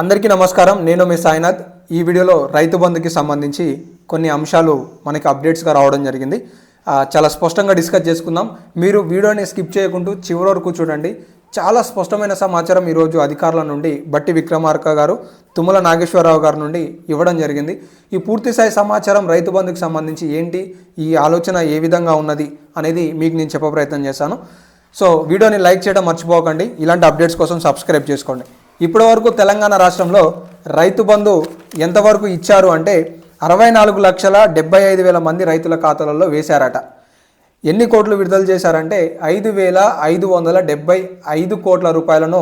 అందరికీ నమస్కారం. నేను మీ సాయినాథ్. ఈ వీడియోలో రైతు బంధుకి సంబంధించి కొన్ని అంశాలు మనకి అప్డేట్స్గా రావడం జరిగింది. చాలా స్పష్టంగా డిస్కస్ చేసుకుందాం. మీరు వీడియోని స్కిప్ చేయకుండా చివరి వరకు చూడండి. చాలా స్పష్టమైన సమాచారం ఈరోజు అధికారుల నుండి బట్టి విక్రమార్క గారు తుమ్మల నాగేశ్వరరావు గారి నుండి ఇవ్వడం జరిగింది. ఈ పూర్తి స్థాయి సమాచారం రైతు బంధుకి సంబంధించి ఏంటి ఈ ఆలోచన ఏ విధంగా ఉన్నది అనేది మీకు నేను చెప్పే ప్రయత్నం చేశాను. సో వీడియోని లైక్ చేయడం మర్చిపోకండి. ఇలాంటి అప్డేట్స్ కోసం సబ్స్క్రైబ్ చేసుకోండి. ఇప్పటి వరకు తెలంగాణ రాష్ట్రంలో రైతు బంధు ఎంతవరకు ఇచ్చారు అంటే అరవై నాలుగు లక్షల డెబ్బై ఐదు వేల మంది రైతుల ఖాతాలలో వేశారట. ఎన్ని కోట్లు విడుదల చేశారంటే ఐదు వేల ఐదు వందల డెబ్బై ఐదు కోట్ల రూపాయలను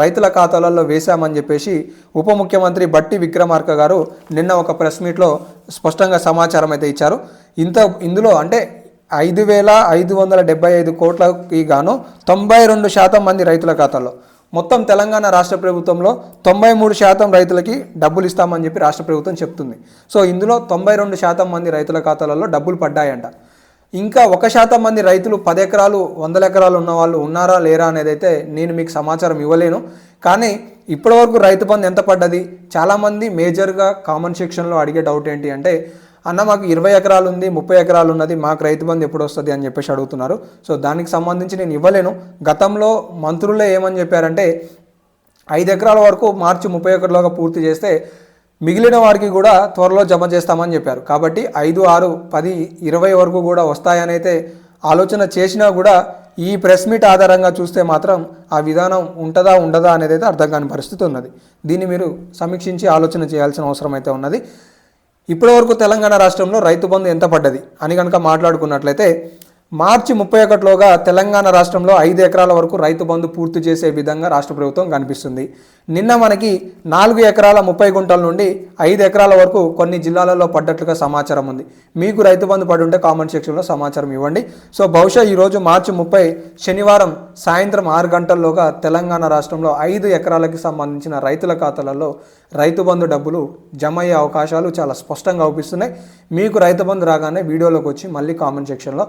రైతుల ఖాతాలలో వేశామని చెప్పేసి ఉప ముఖ్యమంత్రి బట్టి విక్రమార్క గారు నిన్న ఒక ప్రెస్ మీట్లో స్పష్టంగా సమాచారం అయితే ఇచ్చారు. ఇంత ఇందులో అంటే ఐదు వేల ఐదు వందల డెబ్బై ఐదు కోట్లకి గాను తొంభై రెండు శాతం మంది రైతుల ఖాతాలో మొత్తం తెలంగాణ రాష్ట్ర ప్రభుత్వంలో తొంభై మూడు శాతం రైతులకి డబ్బులు ఇస్తామని చెప్పి రాష్ట్ర ప్రభుత్వం చెప్తుంది. సో ఇందులో తొంభై రెండు శాతం మంది రైతుల ఖాతాలలో డబ్బులు పడ్డాయంట. ఇంకా ఒక శాతం మంది రైతులు పది ఎకరాలు వందల ఎకరాలు ఉన్న వాళ్ళు ఉన్నారా లేరా అనేది అయితే నేను మీకు సమాచారం ఇవ్వలేను. కానీ ఇప్పటివరకు రైతు బంధు ఎంత పడ్డది? చాలామంది మేజర్గా కామన్ సెక్షన్లో అడిగే డౌట్ ఏంటి అంటే అన్న మాకు ఇరవై ఎకరాలు ఉంది ముప్పై ఎకరాలు ఉన్నది మాకు రైతు బంధు ఎప్పుడు వస్తుంది అని చెప్పేసి అడుగుతున్నారు. సో దానికి సంబంధించి నేను ఇవ్వలేను. గతంలో మంత్రులే ఏమని చెప్పారంటే ఐదు ఎకరాల వరకు మార్చి ముప్పై ఒకటిలోగా పూర్తి చేస్తే మిగిలిన వారికి కూడా త్వరలో జమ చేస్తామని చెప్పారు. కాబట్టి ఐదు ఆరు పది ఇరవై వరకు కూడా వస్తాయని అయితే ఆలోచన చేసినా కూడా ఈ ప్రెస్ మీట్ ఆధారంగా చూస్తే మాత్రం ఆ విధానం ఉంటుందా ఉండదా అనేది అయితే అర్థం కాని పరిస్థితి ఉన్నది. దీన్ని మీరు సమీక్షించి ఆలోచన చేయాల్సిన అవసరం అయితే ఉన్నది. ఇప్పటివరకు తెలంగాణ రాష్ట్రంలో రైతు బంధు ఎంత పడ్డది అని కనుక మాట్లాడుకున్నట్లయితే మార్చి ముప్పై ఒకటిలోగా తెలంగాణ రాష్ట్రంలో ఐదు ఎకరాల వరకు రైతు బంధు పూర్తి చేసే విధంగా రాష్ట్ర ప్రభుత్వం కనిపిస్తుంది. నిన్న మనకి నాలుగు ఎకరాల ముప్పై గుంటల నుండి ఐదు ఎకరాల వరకు కొన్ని జిల్లాలలో పడ్డట్లుగా సమాచారం ఉంది. మీకు రైతు బంధు పడి ఉంటే కామెంట్ సెక్షన్లో సమాచారం ఇవ్వండి. సో బహుశా ఈరోజు మార్చి ముప్పై శనివారం సాయంత్రం ఆరు గంటల్లోగా తెలంగాణ రాష్ట్రంలో ఐదు ఎకరాలకి సంబంధించిన రైతుల ఖాతాలలో రైతు బంధు డబ్బులు జమ అయ్యే అవకాశాలు చాలా స్పష్టంగా అవుపిస్తున్నాయి మీకు రైతు బంధు రాగానే వీడియోలోకి వచ్చి మళ్ళీ కామెంట్ సెక్షన్లో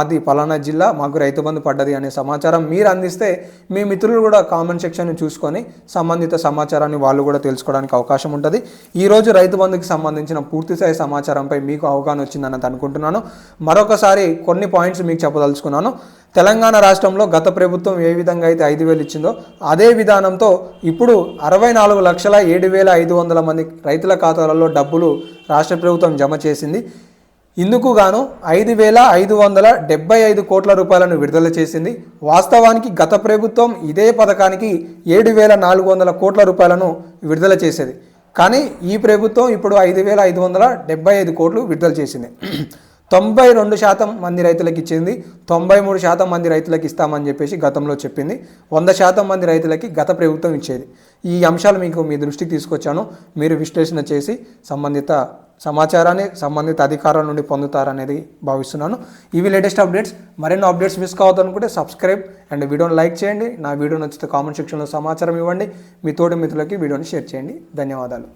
మాది పలానా జిల్లా మాకు రైతు బంధు పడ్డది అనే సమాచారం మీరు అందిస్తే మీ మిత్రులు కూడా కామెంట్ సెక్షన్ చూసుకొని సంబంధిత సమాచారాన్ని వాళ్ళు కూడా తెలుసుకోవడానికి అవకాశం ఉంటుంది. ఈరోజు రైతు బంధుకి సంబంధించిన పూర్తి స్థాయి సమాచారంపై మీకు అవగాహన వచ్చిందని అనుకుంటున్నాను. మరొకసారి కొన్ని పాయింట్స్ మీకు చెప్పదలుచుకున్నాను. తెలంగాణ రాష్ట్రంలో గత ప్రభుత్వం ఏ విధంగా అయితే ఐదు వేలు ఇచ్చిందో అదే విధానంతో ఇప్పుడు అరవై నాలుగు లక్షల ఏడు వేల ఐదు వందల మంది రైతుల ఖాతాలలో డబ్బులు రాష్ట్ర ప్రభుత్వం జమ చేసింది. ఇందుకు గాను ఐదు వేల ఐదు వందల డెబ్బై ఐదు కోట్ల రూపాయలను విడుదల చేసింది. వాస్తవానికి గత ప్రభుత్వం ఇదే పథకానికి ఏడు వేల నాలుగు వందల కోట్ల రూపాయలను విడుదల చేసేది. కానీ ఈ ప్రభుత్వం ఇప్పుడు ఐదు వేల ఐదు వందల డెబ్బై ఐదు కోట్లు విడుదల చేసింది. తొంభై రెండు శాతం మంది రైతులకు ఇచ్చింది. తొంభై మూడు శాతం మంది రైతులకు ఇస్తామని చెప్పేసి గతంలో చెప్పింది. వంద శాతం మంది రైతులకి గత ప్రభుత్వం ఇచ్చేది. ఈ అంశాలు మీకు మీ దృష్టికి తీసుకొచ్చాను. మీరు విశ్లేషణ చేసి సంబంధిత సమాచారాన్ని సంబంధిత అధికారుల నుండి పొందుతారనేది భావిస్తున్నాను. ఇవి లేటెస్ట్ అప్డేట్స్. మరెన్నో అప్డేట్స్ మిస్ కావద్దనుకుంటే సబ్స్క్రైబ్ అండ్ వీడియోని లైక్ చేయండి. నా వీడియో నచ్చితే కామెంట్ సెక్షన్లో సమాచారం ఇవ్వండి. మీ తోటి మిత్రులకి వీడియోని షేర్ చేయండి. ధన్యవాదాలు.